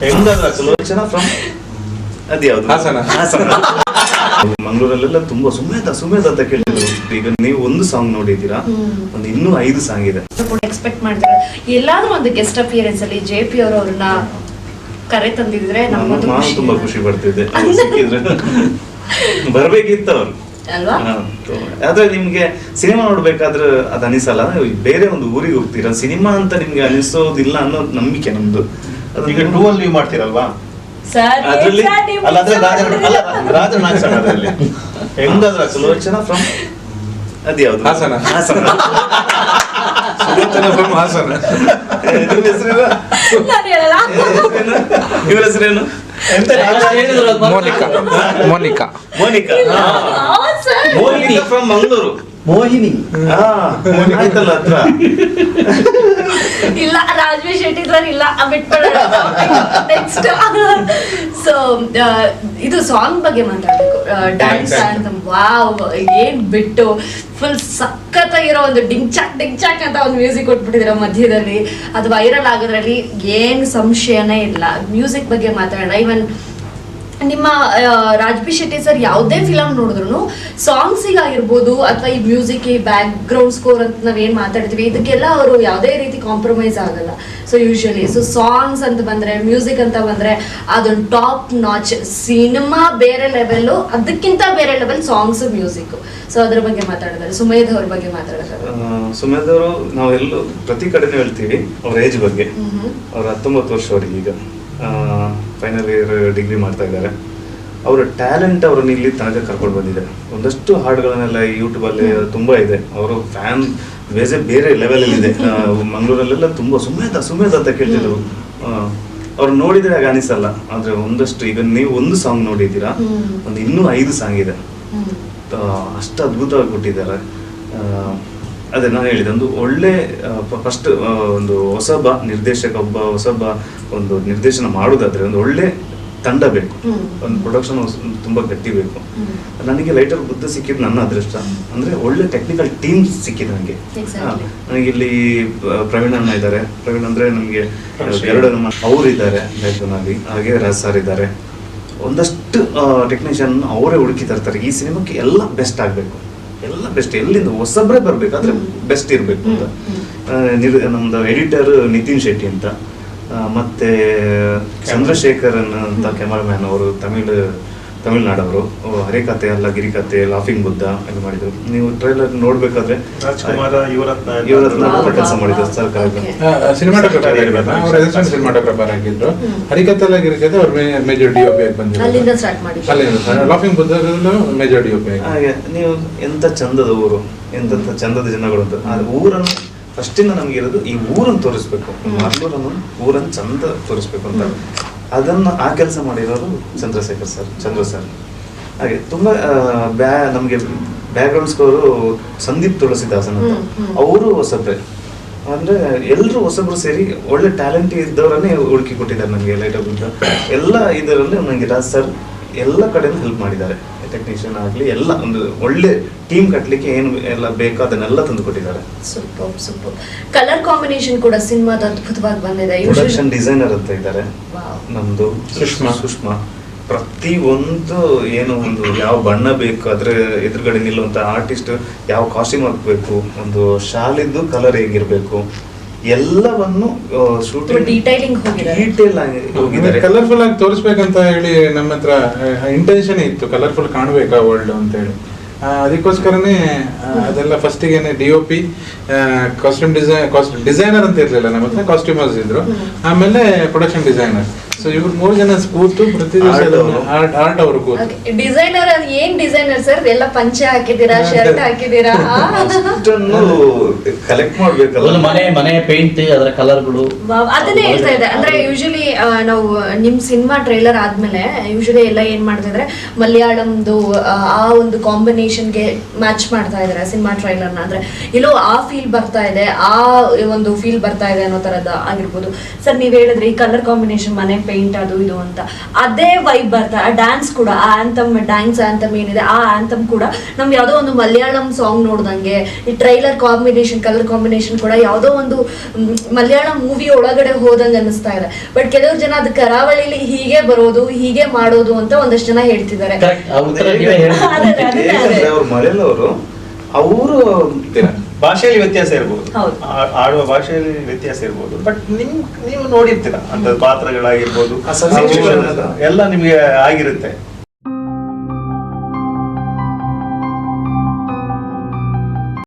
ಹೆಂಗಾದ್ರ Sulochana from ಅದ್ಯಾವ್ದು ಹಾಸನ. ಹಾಸನ. ಮಂಗಳೂರಲ್ಲೆಲ್ಲ ತುಂಬಾ ಸುಮೇತ ಸುಮೇತ ಅಂತ ಕೇಳಿದ್ರು. ಈಗ ನೀವು ಒಂದು ಸಾಂಗ್ ನೋಡಿದ್ದೀರಾ? ಒಂದು ಇನ್ನೂ ಐದು ಸಾಂಗ್ ಇದೆ. ಎಕ್ಸ್ಪೆಕ್ಟ್ ಮಾಡ್ತಾರೆ? ಎಲ್ಲಾದ್ರೂ ಒಂದು ಗೆಸ್ಟ್ ಅಪಿಯರೆನ್ಸ್ ಅಲ್ಲಿ ಜೆ ಪಿ ಅವರು ಅವ್ರನ್ನ ಕರೆ ತಂದಿದ್ರೆ ನಾನು ತುಂಬಾ ಖುಷಿ ಪಡ್ತಿದ್ದೆ ಅವ್ರು ಸಿಕ್ಕಿದ್ರು. ಬರ್ಬೇಕಿತ್ತು ಅವ್ರು. ಅಲ್ವಾ? ಆದ್ರೆ ನಿಮ್ಗೆ ಸಿನಿಮಾ ನೋಡ್ಬೇಕಾದ್ರೆ ಅದ್ ಅನಿಸಲ್ಲ. ಬೇರೆ ಒಂದು ಊರಿಗೆ ಹೋಗ್ತೀರಾ? ಸಿನಿಮಾ ಅಂತ ನಿಮ್ಗೆ ಅನಿಸೋದಿಲ್ಲ ಅನ್ನೋ ನಂಬಿಕೆ ನಮ್ದು. ಈಗ ಟೂ ಅಲ್ಲಿ ನೀವು ಮಾಡ್ತೀರಲ್ವಾ? ಸರ್ ಅದ್ರಲ್ಲಿ- ಅಲ್ಲ ಅದ್ರ ರಾಜ ಅಲ್ಲ ರಾಜ ನಾಗಸಣ್ಣ ಅದರಲ್ಲಿ. ಹೆಂಗಾದ್ರ ಸುಲೋಚನ ಫ್ರಮ್ ಅದ್ಯಾವ್ದು ಹಾಸನ. ಹಾಸನ. ಸುಲೋಚನ ಫ್ರಮ್ ಹಾಸನ. ಇದ್ರ ಹೆಸರೇನು? ಇವ್ರ ಹೆಸರೇನು? ಎಂತ Monica. Monica. Monica. Monica from Mangaluru. Mohini. ಹಾ ಮೋನಿಕಾ ಹತ್ರ. ಇಲ್ಲ ರಾಜವಿ ಶೆಟ್ಟಿ ಸರ್ ಇಲ್ಲ ನೆಕ್ಸ್ಟ್ ಸೊ ಇದು ಸಾಂಗ್ ಬಗ್ಗೆ ಮಾತಾಡ್ಬೇಕು. ಡ್ಯಾನ್ಸ್. ಅಂತ. ವಾವ್ ಏನ್ ಬಿಟ್ಟು. ಫುಲ್ ಸಖತ್ತಾಗಿರೋ ಒಂದು ಡಿಂಗ್ ಚಾಕ್ ಡಿಂಗ್ ಚಾಕ್ ಅಂತ ಒಂದು ಮ್ಯೂಸಿಕ್ ಕೊಟ್ಬಿಟ್ಟಿದಿರೋ ಮಧ್ಯದಲ್ಲಿ. ಅದು ವೈರಲ್ ಆಗೋದ್ರಲ್ಲಿ ಏನ್ ಸಂಶಯನೇ ಇಲ್ಲ. ಮ್ಯೂಸಿಕ್ ಬಗ್ಗೆ ಮಾತಾಡೋಣ. ಇವನ್ ನಿಮ್ಮ ರಾಜಪಿ ರಾಜ್ಬಿ ಶೆಟ್ಟಿ ಸರ್ ಯಾವುದೇ ಫಿಲಮ್ ನೋಡಿದ್ರು ಸಾಂಗ್ಸಿಗಾಗಿರ್ಬೋದು ಅಥವಾ ಈ ಮ್ಯೂಸಿಕ್ ಈ ಬ್ಯಾಕ್ ಗ್ರೌಂಡ್ ಸ್ಕೋರ್ ಅಂತ ನಾವೇನ್ ಮಾತಾಡ್ತೀವಿ ಇದಕ್ಕೆಲ್ಲ ಅವರು ಯಾವುದೇ ರೀತಿ ಕಾಂಪ್ರಮೈಸ್ ಆಗಲ್ಲ. ಸೊ ಯೂಶಲಿ ಸೊ ಸಾಂಗ್ಸ್ ಅಂತ ಬಂದ್ರೆ ಮ್ಯೂಸಿಕ್ ಅಂತ ಬಂದ್ರೆ ಅದೊಂದು ಟಾಪ್ ನಾಚ್ ಸಿನಿಮಾ ಬೇರೆ ಲೆವೆಲ್ಲು ಅದಕ್ಕಿಂತ ಬೇರೆ ಲೆವೆಲ್ ಸಾಂಗ್ಸ್ ಮ್ಯೂಸಿಕ್ ಸೊ ಅದ್ರ ಬಗ್ಗೆ ಮಾತಾಡಿದ್ರೆ ಸುಮೇಧ್ ಅವ್ರ ಬಗ್ಗೆ ಮಾತಾಡಿದ್ರೆ ಸುಮೇಧ್ ಅವರು ನಾವೆಲ್ಲೂ ಪ್ರತಿ ಕಡೆನೂ ಹೇಳ್ತೀವಿ ಅವ್ರ ಏಜ್ ಬಗ್ಗೆ. ಅವ್ರ ಹತ್ತೊಂಬತ್ತು ವರ್ಷ ಅವ್ರಿಗೆ ಈಗ. ಫೈನಲ್ ಇಯರ್ ಡಿಗ್ರಿ ಮಾಡ್ತಾ ಇದ್ದಾರೆ. ಅವರ ಟ್ಯಾಲೆಂಟ್ ಅವ್ರನ್ನ ಇಲ್ಲಿ ತನಕ ಕರ್ಕೊಂಡು ಬಂದಿದೆ. ಒಂದಷ್ಟು ಹಾಡುಗಳನ್ನೆಲ್ಲ ಯೂಟ್ಯೂಬಲ್ಲಿ ತುಂಬ ಇದೆ. ಅವರು ಫ್ಯಾನ್ ಬೇರೆ ಬೇರೆ ಲೆವೆಲಲ್ಲಿದೆ ಮಂಗಳೂರಲ್ಲೆಲ್ಲ ತುಂಬ ಸುಮೇಧ ಸುಮೇಧ ಅಂತ ಕೇಳ್ತಿದ್ರು. ಅವ್ರು ನೋಡಿದ್ರೆ ಹಾಗೆ ಅನಿಸಲ್ಲ. ಆದ್ರೆ ಒಂದಷ್ಟು ಈಗ ನೀವು ಒಂದು ಸಾಂಗ್ ನೋಡಿದ್ದೀರಾ? ಒಂದು ಇನ್ನೂ ಐದು ಸಾಂಗ್ ಇದೆ. ಅಷ್ಟು ಅದ್ಭುತವಾಗಿ ಕೊಟ್ಟಿದ್ದಾರೆ. ಅದೇ ನಾನು ಹೇಳಿದೆ. ಒಂದು ಒಳ್ಳೆ ಫಸ್ಟ್ ಒಂದು ಹೊಸಬ ನಿರ್ದೇಶಕ ಒಬ್ಬ ಹೊಸಬ ಒಂದು ನಿರ್ದೇಶನ ಮಾಡೋದಾದ್ರೆ ಒಂದು ಒಳ್ಳೆ ತಂಡ ಬೇಕು. ಒಂದು ಪ್ರೊಡಕ್ಷನ್ ತುಂಬಾ ಗಟ್ಟಿ ಬೇಕು. ನನಗೆ ಲೈಟರ್ ಬುದ್ಧ ಸಿಕ್ಕಿದ್ದು ನನ್ನ ಅದೃಷ್ಟ. ಅಂದ್ರೆ ಒಳ್ಳೆ ಟೆಕ್ನಿಕಲ್ ಟೀಮ್ ಸಿಕ್ಕಿದೆ ನನಗೆ. ನನಗೆ ಇಲ್ಲಿ ಪ್ರವೀಣ್ ಅಣ್ಣ ಇದ್ದಾರೆ. ಪ್ರವೀಣ್ ಅಂದ್ರೆ ನಮಗೆ. ಎರಡು ಅವ್ರು ಇದ್ದಾರೆ ಲೈಫ್ನಲ್ಲಿ ಹಾಗೆ ರಾಜ್ ಸರ್ ಇದ್ದಾರೆ. ಒಂದಷ್ಟು ಟೆಕ್ನಿಷಿಯನ್ ಅವರೇ ಹುಡುಕಿ ತರ್ತಾರೆ. ಈ ಸಿನಿಮಾಕ್ಕೆ ಎಲ್ಲ ಬೆಸ್ಟ್ ಆಗಬೇಕು. ಎಲ್ಲ ಬೆಸ್ಟ್ ಎಲ್ಲಿಂದ ಹೊಸಬ್ರೆ ಬರ್ಬೇಕು ಅಂದ್ರೆ ಬೆಸ್ಟ್ ಇರಬೇಕು ಅಂತ. ನಮ್ದು ಎಡಿಟರ್ ನಿತಿನ್ ಶೆಟ್ಟಿ ಅಂತ. ಮತ್ತೆ ಚಂದ್ರಶೇಖರನ್ ಅಂತ ಕ್ಯಾಮರಾಮ್ಯಾನ್ ಅವರು ತಮಿಳ್ ತಮಿಳ್ನಾಡವರು. ಅವ್ರು ಹರಿಕತೆ ಅಲ್ಲ ಗಿರಿಕತೆ ಲಾಫಿಂಗ್ ಬುದ್ಧ ಎಲ್ಲ ಮಾಡಿದ್ರು. ನೀವು ಟ್ರೈಲರ್ ನೋಡ್ಬೇಕಾದ್ರೆ ರಾಜ್ಕುಮಾರ ಯುವರತ್ನ ಯುವರತ್ನ Wow, ಕೂಡ ಕೆಲಸ ಮಾಡಿದ್ರು. ಸಿನಿಮಾಟೋಗ್ರಫರ್ ಆಗಿರಲ್ಲ ಅವ್ರ ಹೆಸರು ಸಿನಿಮಾಟೋಗ್ರಫರ್ ಆಗಿದ್ರು. ಹರಿಕತ್ತಲ್ಲ ಗಿರಿಕತೆ ಅವ್ರ ಮೇಜರ್ ಡಿ ಆಗಿ ಅಲ್ಲಿಂದ ಬಂದಿದ್ರು ಲಾಫಿಂಗ್ ಬುದ್ಧದಲ್ಲೂ ಮೇಜರ್ ಡಿ ಆಗಿ ಹಾಗೆ ನೀವು ಎಂತ ಚಂದದ ಊರು ಎಂತ ಚಂದದ ಜನಗಳು ಅಂತ. ಆದ್ರೆ ಊರನ್ನು ಫಸ್ಟಿಂದ ನಮ್ಗೆ ಇರೋದು ಈ ಊರನ್ನು ತೋರಿಸ್ಬೇಕು. ಮಂಗಳೂರನ್ನು ಊರನ್ನು ಚಂದ ತೋರಿಸ್ಬೇಕು ಅಂತ. ಅದನ್ನ ಆ ಕೆಲಸ ಮಾಡಿರೋರು ಚಂದ್ರಶೇಖರ್ ಸರ್ ಚಂದ್ರ ಸರ್. ಹಾಗೆ ತುಂಬಾ ಬ್ಯಾ ನಮಗೆ ಬ್ಯಾಕ್ಗ್ರೌಂಡ್ ಸ್ಕೋರು ಸಂದೀಪ್ ತುಳಸಿದಾಸನ್ ಅಂತ. ಅವರು ಹೊಸಬ್ರೆ. ಅಂದ್ರೆ ಎಲ್ಲರೂ ಹೊಸಬ್ರು ಸೇರಿ ಒಳ್ಳೆ ಟ್ಯಾಲೆಂಟ್ ಇದ್ದವರನ್ನೇ ಹುಡುಕಿ ಕೊಟ್ಟಿದ್ದಾರೆ ನನಗೆ ಲೈಟ್ ಬುದ್ಧ ಎಲ್ಲ ಇದರಲ್ಲಿ ನನಗೆ ರಾಜ್ ಸರ್ ಎಲ್ಲ ಕಡೆನೂ ಹೆಲ್ಪ್ ಮಾಡಿದ್ದಾರೆ. ಟೆಕ್ನಿಷಿಯನ್ ಆಗಲಿ ಎಲ್ಲ ಒಂದು ಒಳ್ಳೆ ಟೀಮ್ ಕಟ್ಟಲಿಕ್ಕೆ ಏನು ಎಲ್ಲ ಬೇಕೋ ಅದನ್ನೆಲ್ಲ ತಂದು ಕೊಟ್ಟಿದ್ದಾರೆ ಸೂಪರ್ ಸೂಪರ್ ಕಲರ್ ಕಾಂಬಿನೇಷನ್ ಕೂಡ ಸಿನಿಮಾದ ಅದ್ಭುತವಾಗಿ ಬಂದಿದೆ. ಪ್ರೊಡಕ್ಷನ್ ಡಿಸೈನರ್ ಅಂತ ಇದ್ದಾರೆ. Wow. ನಮ್ದು ಸುಷ್ಮಾ. ಸುಷ್ಮಾ. ಪ್ರತಿ ಒಂದು ಏನು ಒಂದು ಯಾವ ಬಣ್ಣ ಬೇಕು ಅದ್ರ ಎದುರುಗಡೆ ನಿಲ್ಲುವಂತ ಆರ್ಟಿಸ್ಟ್ ಯಾವ ಕಾಸ್ಟ್ಯೂಮ್ ಹಾಕ್ಬೇಕು ಒಂದು ಶಾಲಿದ್ದು ಕಲರ್ ಹೇಗಿರ್ಬೇಕು ಎಲ್ಲವನ್ನು ಶೂಟಿಂಗ್ ಹೋಗಿದ್ದಾರೆ. ಡೀಟೇಲ್ ಆಗಿ ಹೋಗಿದ್ದಾರೆ. ಕಲರ್ಫುಲ್ ಆಗಿ ತೋರಿಸ್ಬೇಕಂತ ಹೇಳಿ ನಮ್ಮ ಹತ್ರ ಇಂಟೆನ್ಷನ್ ಇತ್ತು ಕಲರ್ಫುಲ್ ಕಾಣಬೇಕಾ ವರ್ಲ್ಡ್ ಅಂತ ಹೇಳಿ. ಆ, ಅದಕ್ಕೋಸ್ಕರನೇ ಆ, ಅದೆಲ್ಲ ಫಸ್ಟಿಗೆ D O P costume design designer ಅಂತ ಇರ್ಲಿಲ್ಲ ನಮ್ಮ ಹತ್ರ ಕಾಸ್ಟ್ಯೂಮರ್ಸ್ ಇದ್ರು. ಆಮೇಲೆ ಪ್ರೊಡಕ್ಷನ್ ಡಿಸೈನರ್ ಸೊ ಇವ್ರು ಮೂರು ಜನ ಕೂತು ಪ್ರತಿ ದಿವಸ ಆರ್ಟ್ ಅವರು. ಕೂತು. ಡಿಸೈನರ್ ಅದು ಏನ್ ಡಿಸೈನರ್ ಸರ್ ಎಲ್ಲ ಪಂಚೆ ಹಾಕಿದ್ದೀರಾ ಶರ್ಟ್ ಹಾಕಿದ್ದೀರಾ? ಅಷ್ಟನ್ನು ಕಲೆಕ್ಟ್ ಮಾಡ್ಬೇಕಲ್ಲ. ಮನೆ ಮನೆ ಪೇಂಟ್ ಅದರ ಕಲರ್ಗಳು ಅದನ್ನೇ ಹೇಳ್ತಾ ಇದ್ದೆ. ಅಂದ್ರೆ ಯೂಶಲಿ ನಾವು ನಿಮ್ ಸಿನಿಮಾ ಟ್ರೈಲರ್ ಆದ್ಮೇಲೆ ಯೂಶಲಿ ಎಲ್ಲ ಏನ್ ಮಾಡ್ತಿದ್ರೆ ಮಲಯಾಳಂದು ಆ, ಒಂದು ಒಂದು ಕಾಂಬಿನೇಷನ್ಗೆ ಮ್ಯಾಚ್ ಮಾಡ್ತಾ ಇದಾರೆ ಸಿನಿಮಾ ಟ್ರೈಲರ್ನ ಅಂದ್ರೆ ಇಲ್ಲೋ ಆ ಫೀಲ್ ಬರ್ತಾ ಇದೆ ಆ ಒಂದು ಫೀಲ್ ಬರ್ತಾ ಇದೆ ಅನ್ನೋ ತರದ ಆಗಿರ್ಬೋದು. ಸರ್ ನೀವ್ ಹೇಳಿದ್ರೆ ಈ ಕಲರ್ ಕಾಂಬಿನೇಷನ್ ಮನೆ ಪೇಂಟ್ ಅದು ಇದು ಅಂತ. ಅದೇ ವೈಬ್ ಬರ್ತಾ ಆ ಡ್ಯಾನ್ಸ್ ಕೂಡ ಆ ಆಂಥಮ್ ಡ್ಯಾನ್ಸ್ ಆಂಥಮ್ ಏನಿದೆ ಆ ಆಂಥಮ್ ಕೂಡ ನಮ್ಗೆ ಯಾವುದೋ ಒಂದು ಮಲಯಾಳಂ ಸಾಂಗ್ ನೋಡ್ದಂಗೆ ಈ ಟ್ರೈಲರ್ ಕಾಂಬಿನೇಷನ್ ಕಲರ್ ಕಾಂಬಿನೇಷನ್ ಕೂಡ ಯಾವುದೋ ಒಂದು ಮಲಯಾಳಂ ಮೂವಿ ಒಳಗಡೆ ಹೋದಂಗೆ ಅನಿಸ್ತಾ ಇದೆ. ಬಟ್ ಕೆಲವ್ರು ಜನ ಅದು ಕರಾವಳಿಲಿ ಹೀಗೆ ಬರೋದು ಹೀಗೆ ಮಾಡೋದು ಅಂತ ಒಂದಷ್ಟು ಜನ ಹೇಳ್ತಿದ್ದಾರೆ. ಅವರು ಭಾಷೆಯಲ್ಲಿ ವ್ಯತ್ಯಾಸ ಇರ್ಬೋದು. ಹೌದು. ಆ- ಆಡುವ ಭಾಷೆಯಲ್ಲಿ ವ್ಯತ್ಯಾಸ ಇರ್ಬೋದು. ಬಟ್ ನಿಮ್ ನೀವು ನೋಡಿರ್ತೀರ. ಅಂತ ಪಾತ್ರಗಳಾಗಿರ್ಬೋದು ಎಲ್ಲ ನಿಮ್ಗೆ ಆಗಿರುತ್ತೆ.